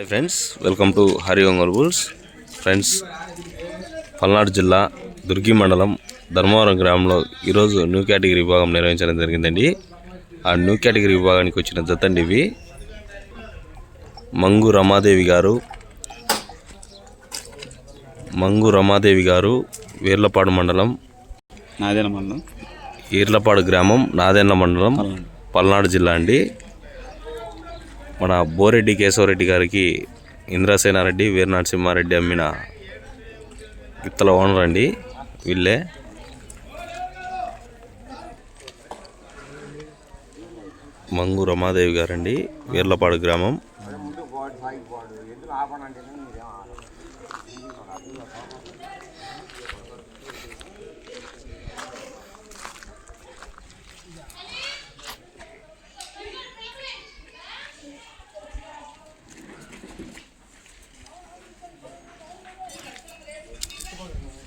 Hi friends welcome to Hari Ongole bulls friends Palnadu జిల్లా దుర్గి మండలం ధర్మవరం గ్రామంలో ఈరోజు న్యూ కేటగిరీ విభాగం నిర్వహించడం జరిగిందండి. ఆ న్యూ కేటగిరీ విభాగానికి వచ్చిన జతండి ఇవి మంగు రమాదేవి గారు మంగు రమాదేవి గారు వీర్లపాడు మండలం నాదేన మండలం. ఈర్లపాడు గ్రామం నాదెండ్ల మండలం పల్నాడు జిల్లా అండి. మన బోరెడ్డి కేశవరెడ్డి గారికి ఇంద్రసేనారెడ్డి వీర నరసింహారెడ్డి అమ్మిన గిత్తల ఓనర్ అండి వీళ్ళే. మంగు రమాదేవి గారండి వీర్లపాడు గ్రామం. Gracias.